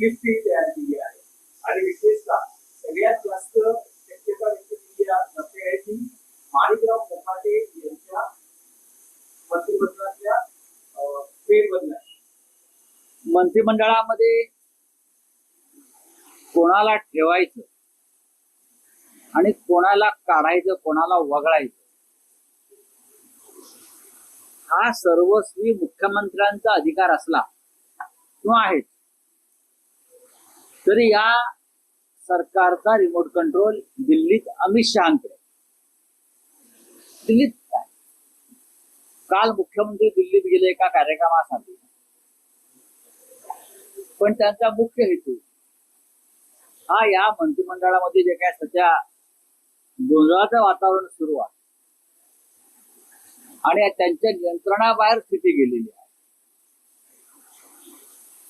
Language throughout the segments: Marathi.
लिस्टही तयार केली आहे. आणि विशेषतः सगळ्यात जास्त शक्यता व्यक्त केली जाते आहे की माणिकराव कोकाटे यांच्या मंत्रिमंडळातल्या फेरबदला मंत्रिमंडळामध्ये कोणाला ठेवायचं आणि कोणाला काढायचं कोणाला वगळायचं हा सर्वस्वी मुख्यमंत्र्यांचा अधिकार असला किंवा आहेच. तरी या सरकारचा रिमोट कंट्रोल दिल्लीत अमित शहाकडे. दिल्लीत काय? काल मुख्यमंत्री दिल्लीत गेले एका कार्यक्रमासाठी. पण त्यांचा मुख्य हेतू हा या मंत्रिमंडळामध्ये जे काय सध्या गोंधळाचं वातावरण सुरू आहे. आणि त्यांच्या नियंत्रणाबाहेर स्थिती गेलेली आहे.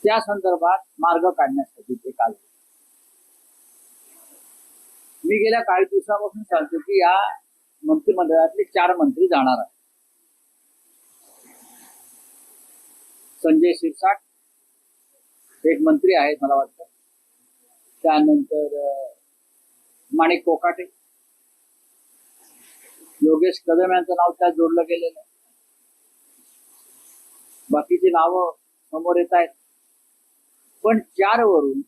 त्या संदर्भात मार्ग काढण्यासाठी ते काल मी गेल्या काही दिवसापासून सांगतो की या मंत्रिमंडळातले चार मंत्री जाणार आहेत. संजय शिरसाट एक मंत्री आहेत मला वाटतं. त्यानंतर माणिक कोकाटे. योगेश कदम यांचं नाव त्यात जोडलं गेलेलं आहे. बाकीची नावं समोर येत आहेत. पण चार वरून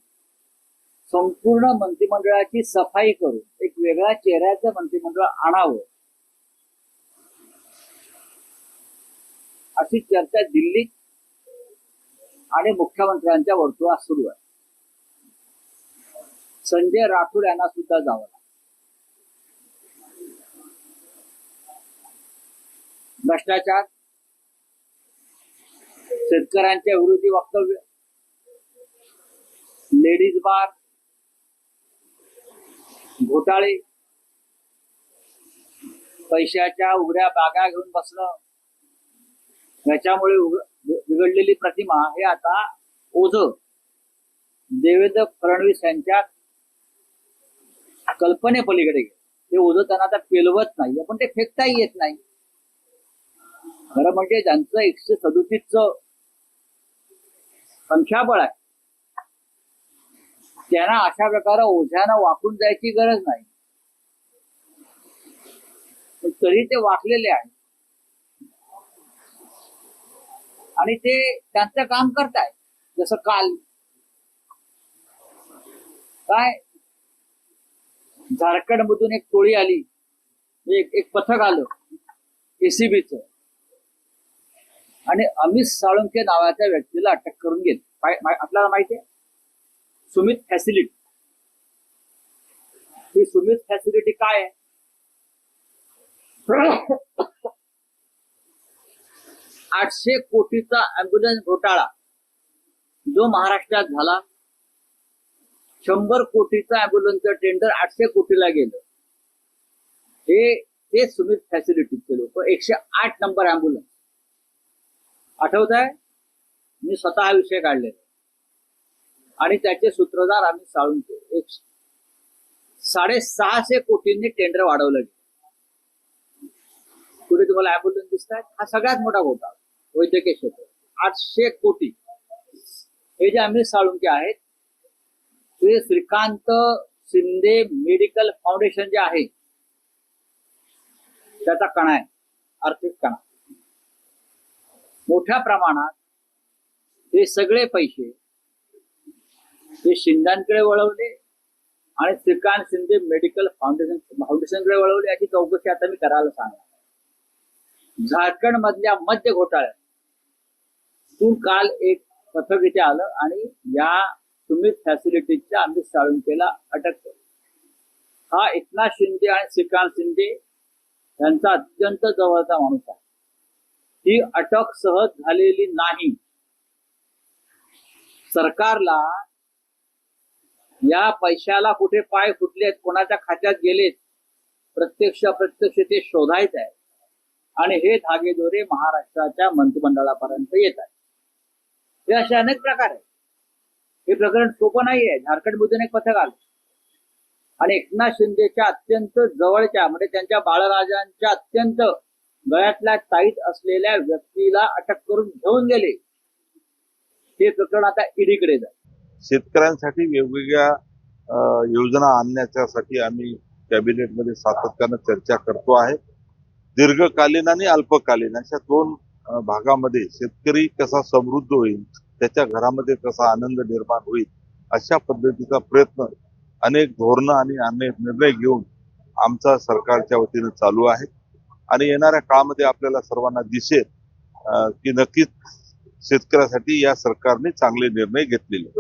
संपूर्ण मंत्रिमंडळाची सफाई करून एक वेगळ्या चेहऱ्याचं मंत्रिमंडळ आणावं. अशी चर्चा दिल्लीत आणि मुख्यमंत्र्यांच्या वर्तुळात सुरू आहे. संजय राठोड यांना सुद्धा जावं भ्रष्टाचार शेतकऱ्यांच्या विरोधी वक्तव्य लेडीज बार घोटाळे पैशाच्या उघड्या बागा घेऊन बसणं याच्यामुळे बिघडलेली प्रतिमा हे आता ओझ. देवेंद्र फडणवीस यांच्या कल्पनेपलीकडे गेलं. ते ओझ त्यांना आता पेलवत नाही पण ते फेकताही येत नाही. खरं म्हणजे ज्यांचं एकशे सदुतीसच संख्याबळ आहे त्यांना अशा प्रकारे ओझ्यानं वाकून जायची गरज नाही. तरी ते वाकलेले आहेत. आणि ते त्यांचं काम करतायत. जसं काल. काय? झारखंड मधून एक टोळी आली. एक एक पथक आलं. एसीबीच आणि अमित साळुंके नावाच्या व्यक्तीला अटक करून गेली. आपल्याला माहिती आहे? सुमित फॅसिलिटी. ही सुमित फॅसिलिटी काय आहे? आठशे कोटीचा अँब्युलन्स घोटाळा. जो महाराष्ट्रात झाला शंभर कोटीचा अँब्युलन्सचं टेंडर आठशे कोटीला गेलं. हे ते सुमित फॅसिलिटीचे लोक एकशे आठ नंबर अँब्युलन्स आठवत आहे मी स्वतः हा विषय काढलेला. आणि त्याचे सूत्रधार आम्ही साळून एक साडेसहाशे कोटींनी टेंडर वाढवलं. गेलं कुठे तुम्हाला अँब्युलन्स दिसत आहेत हा सगळ्यात मोठा घोटाळा वैद्यकीय क्षेत्र. आठशे कोटी. हे जे आम्ही साळुंके आहेत ते श्रीकांत शिंदे मेडिकल फाउंडेशन जे आहे त्याचा कणा आहे आर्थिक कणा. मोठ्या प्रमाणात हे सगळे पैसे ते शिंद्यांकडे वळवले आणि श्रीकांत शिंदे मेडिकल फाउंडेशन फाउंडेशनकडे वळवले. याची चौकशी आता मी करायला सांगणार झारखंड मधल्या मध्य घोटाळ्यात तू काल एक पथक इथे आलं आणि या तुम्ही फॅसिलिटीजच्या अमित साळुंकेला अटक केली. हा एकनाथ शिंदे आणि श्रीकांत शिंदे यांचा अत्यंत जवळचा माणूस आहे. ही अटक सहज झालेली नाही. सरकारला या पैशाला कुठे पाय फुटलेत कोणाच्या खात्यात गेलेत प्रत्यक्ष अप्रत्यक्ष ते शोधायचं आहे. आणि हे धागेदोरे महाराष्ट्राच्या मंत्रिमंडळापर्यंत येत आहेत. हे असे अनेक प्रकार आहेत. हे प्रकरण सोपं नाही आहे. झारखंडमधून एक पथक आलं. आणि एकनाथ शिंदेच्या अत्यंत जवळच्या म्हणजे त्यांच्या बाळराजांच्या अत्यंत गळ्यातल्या ताईत असलेल्या व्यक्तीला अटक करून घेऊन गेले. हे प्रकरण आता ईडीकडे जाईल. शेतकऱ्यांसाठी वेगवेगळ्या योजना आणण्याच्यासाठी आम्ही कॅबिनेटमध्ये सातत्यानं चर्चा करतो आहे. दीर्घकालीन आणि अल्पकालीन अशा दोन भागामध्ये शेतकरी कसा समृद्ध होईल त्याच्या घरामध्ये कसा आनंद निर्माण होईल अशा पद्धतीचा प्रयत्न अनेक धोरणं आणि अनेक निर्णय घेऊन आमचा सरकारच्या वतीनं चालू आहे. आणि येणाऱ्या काळामध्ये आपल्याला सर्वांना दिसेल की नक्कीच शेतकऱ्यासाठी या सरकारने चांगले निर्णय घेतलेले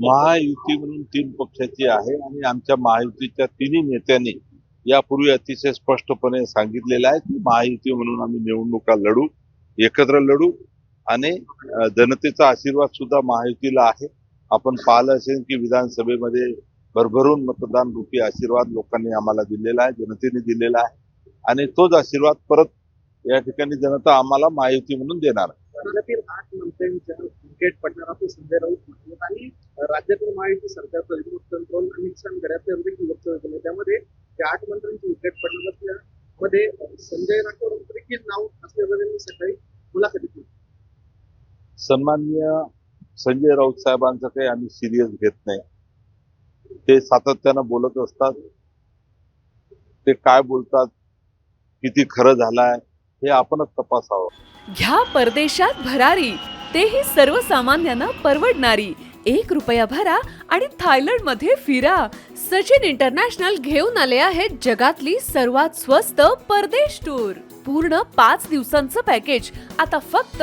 महायुती म्हणून तीन पक्षाची आहे आणि आमच्या महायुतीच्या तिन्ही नेत्यांनी यापूर्वी अतिशय स्पष्टपणे सांगितलेलं आहे की महायुती म्हणून आम्ही निवडणुका लढू एकत्र लढू आणि जनतेचा आशीर्वाद सुद्धा महायुतीला आहे. आपण पाहिलं असेल की विधानसभेमध्ये भरभरून मतदान रूपी आशीर्वाद लोकांनी आम्हाला दिलेला आहे जनतेने दिलेला आहे. आणि तोच आशीर्वाद परत या ठिकाणी जनता आम्हाला महायुती म्हणून देणार आहे. राज्यातील महायुती सरकारचं रिमोट कंट्रोल त्यामध्ये त्या आठ मंत्र्यांची विकेट पडणार असल्यामध्ये संजय राठोड देखील नाव असल्याचं त्यांनी सकाळी मुलाखतीत केली. सन्माननीय संजय राऊत साहेबांचं काही आम्ही सिरियस घेत नाही. ते सातत्यानं बोलत असतात. ते काय बोलतात? किती खरं झालाय? हे आपणच तपासावं. घ्या परदेशात भरारी. तेही सर्वसामान्यांना परवडणारी. एक रुपया भरा आणि थायलंडमध्ये फिरा. सचिन इंटरनॅशनल घेऊन आले आहेत जगातली सर्वात स्वस्त परदेश टूर. पूर्ण पाच दिवसांचं पॅकेज. आता फक्त